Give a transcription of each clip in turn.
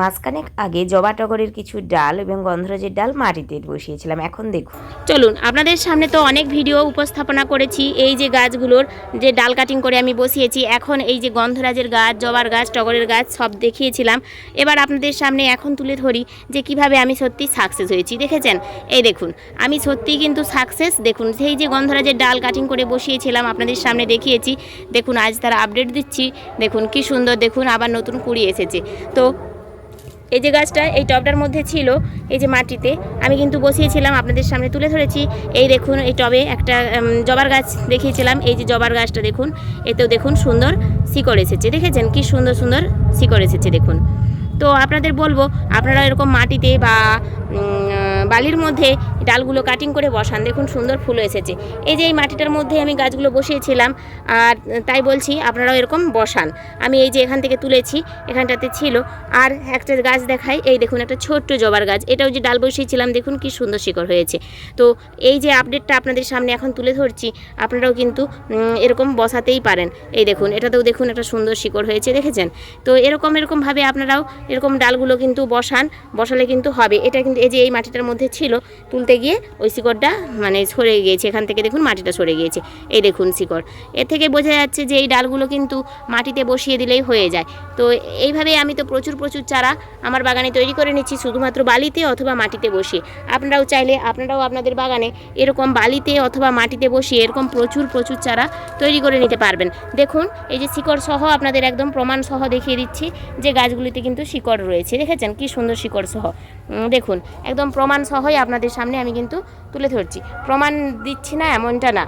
মাসখানেক আগে জবা টগরের কিছু ডাল এবং গন্ধরাজের ডাল মাটিতে বসিয়েছিলাম। এখন দেখুন। চলুন, আপনাদের সামনে তো অনেক ভিডিও উপস্থাপনা করেছি। এই যে গাছগুলোর যে ডাল কাটিং করে আমি বসিয়েছি, এখন এই যে গন্ধরাজের গাছ, জবার গাছ, টগরের গাছ সব দেখিয়েছিলাম। এবার আপনাদের সামনে এখন তুলে ধরি যে কীভাবে আমি সত্যি সাকসেস হয়েছি। দেখেছেন? এই দেখুন, আমি সত্যিই কিন্তু সাকসেস দেখুন, সেই যে গন্ধরাজের ডাল কাটিং করে বসিয়েছিলাম, আপনাদের সামনে দেখিয়েছি। দেখুন, আজ তারা আপডেট দিচ্ছি। দেখুন, কি সুন্দর। দেখুন, আবার নতুন কুড়ি এসেছে। তো এই যে গাছটা, এই টবটার মধ্যে ছিল এই যে মাটিতে। আমি কিন্তু বসিয়েছিলাম, আপনাদের সামনে তুলে ধরেছি। এই দেখুন, এই টবে একটা জবার গাছ দেখিয়েছিলাম। এই যে জবার গাছটা দেখুন, এতেও দেখুন সুন্দর শিকড় এসেছে। দেখেছেন? কি সুন্দর সুন্দর শিকড় এসেছে, দেখুন। তো আপনাদের বলব, আপনারা এরকম মাটিতে বা বালির মধ্যে ডালগুলো কাটিং করে বসান। দেখুন সুন্দর ফুল এসেছে। এই যে এই মাটিটার মধ্যে আমি গাছগুলো বসিয়েছিলাম, আর তাই বলছি আপনারাও এরকম বসান। আমি এই যে এখান থেকে তুলেছি, এখানটাতে ছিল। আর একটা গাছ দেখাই, এই দেখুন একটা ছোট্ট জবার গাছ। এটাও যে ডাল বসিয়েছিলাম, দেখুন কি সুন্দর শিকড় হয়েছে। তো এই যে আপডেটটা আপনাদের সামনে এখন তুলে ধরছি, আপনারাও কিন্তু এরকম বসাতেই পারেন। এই দেখুন, এটাতেও দেখুন একটা সুন্দর শিকড় হয়েছে, দেখেছেন? তো এরকম এরকমভাবে আপনারাও এরকম ডালগুলো কিন্তু বসান, বসালে কিন্তু হবে। এটা কিন্তু এই যে এই মাটিটার মধ্যে ছিল, তুলতে গিয়ে ওই শিকড়টা মানে সরে গিয়েছে, এখান থেকে দেখুন মাটিটা সরে গিয়েছে। এই দেখুন শিকড়। এর থেকে বোঝা যাচ্ছে যে এই ডালগুলো কিন্তু মাটিতে বসিয়ে দিলেই হয়ে যায়। তো এইভাবেই আমি তো প্রচুর প্রচুর চারা আমার বাগানে তৈরি করে নিচ্ছি, শুধুমাত্র বালিতে অথবা মাটিতে বসিয়ে। আপনারাও চাইলে, আপনারাও আপনাদের বাগানে এরকম বালিতে অথবা মাটিতে বসিয়ে এরকম প্রচুর প্রচুর চারা তৈরি করে নিতে পারবেন। দেখুন, এই যে শিকড় সহ আপনাদের একদম প্রমাণ সহ দেখিয়ে দিচ্ছি যে গাছগুলিতে কিন্তু শিকড় রয়েছে। দেখেছেন কি সুন্দর শিকড় সহ? দেখুন, একদম প্রমাণ সহই আপনাদের সামনে আমি কিন্তু তুলে ধরছি। প্রমাণ দিচ্ছি না এমনটা না।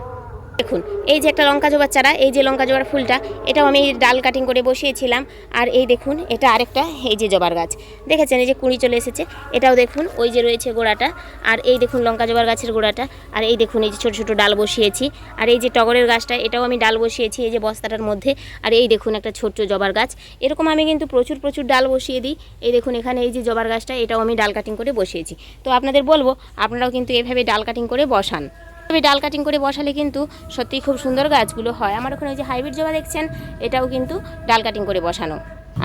দেখুন, এই যে একটা লঙ্কা জবার চারা, এই যে লঙ্কা জবার ফুলটা, এটাও আমি ডাল কাটিং করে বসিয়েছিলাম। আর এই দেখুন, এটা আরেকটা, এই যে জবার গাছ। দেখেছেন, এই যে কুঁড়ি চলে এসেছে, এটাও দেখুন, ওই যে রয়েছে গোড়াটা। আর এই দেখুন, লঙ্কা জবার গাছের গোড়াটা। আর এই দেখুন, এই যে ছোটো ছোটো ডাল বসিয়েছি। আর এই যে টগরের গাছটা, এটাও আমি ডাল বসিয়েছি, এই যে বস্তাটার মধ্যে। আর এই দেখুন, একটা ছোট্ট জবার গাছ। এরকম আমি কিন্তু প্রচুর প্রচুর ডাল বসিয়ে দিই। এই দেখুন, এখানে এই যে জবার গাছটা, এটাও আমি ডাল কাটিং করে বসিয়েছি। তো আপনাদের বলব, আপনারাও কিন্তু এভাবে ডাল কাটিং করে বসান। তবে ডাল কাটিং করে বসালে কিন্তু সত্যিই খুব সুন্দর গাছগুলো হয়। আমার ওখানে ওই যে হাইব্রিড জবা দেখছেন, এটাও কিন্তু ডাল কাটিং করে বসানো।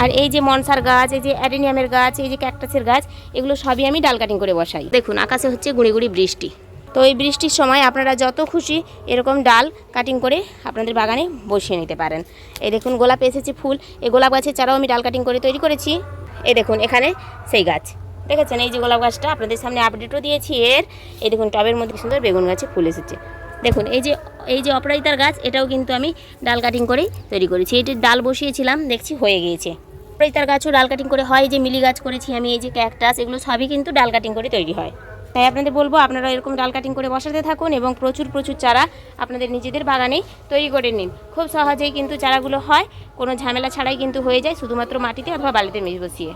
আর এই যে মনসার গাছ, এই যে অ্যাডেনিয়ামের গাছ, এই যে ক্যাকটাসের গাছ, এগুলো সবই আমি ডাল কাটিং করে বসাই। দেখুন, আকাশে হচ্ছে গুঁড়ি গুঁড়ি বৃষ্টি। তো এই বৃষ্টির সময় আপনারা যত খুশি এরকম ডাল কাটিং করে আপনাদের বাগানে বসিয়ে নিতে পারেন। এই দেখুন, গোলাপ এসেছে ফুল। এই গোলাপ গাছের চারাও আমি ডাল কাটিং করে তৈরি করেছি। এই দেখুন, এখানে সেই গাছ। দেখেছেন? এই যে গোলাপ গাছটা, আপনাদের সামনে আপডেটও দিয়েছি। এর, এই দেখুন, টবের মধ্যে সুন্দর বেগুন গাছে ফুল এসেছে। দেখুন, এই যে এই যে অপরাজিতার গাছ, এটাও কিন্তু আমি ডাল কাটিং করেই তৈরি করেছি। এটির ডাল বসিয়েছিলাম, দেখছি, হয়ে গিয়েছে। অপরাজিতার গাছও ডাল কাটিং করে হয় যে মিলি গাছ করেছি আমি, এই যে ক্যাকটাস এগুলো সবই কিন্তু ডাল কাটিং করে তৈরি হয়। তাই আপনাদের বলব, আপনারা এরকম ডাল কাটিং করে বসাতে থাকুন এবং প্রচুর প্রচুর চারা আপনাদের নিজেদের বাগানেই তৈরি করে নিন। খুব সহজেই কিন্তু চারাগুলো হয়, কোনো ঝামেলা ছাড়াই কিন্তু হয়ে যায়, শুধুমাত্র মাটিতে অথবা বালিতে মিশ বসিয়ে।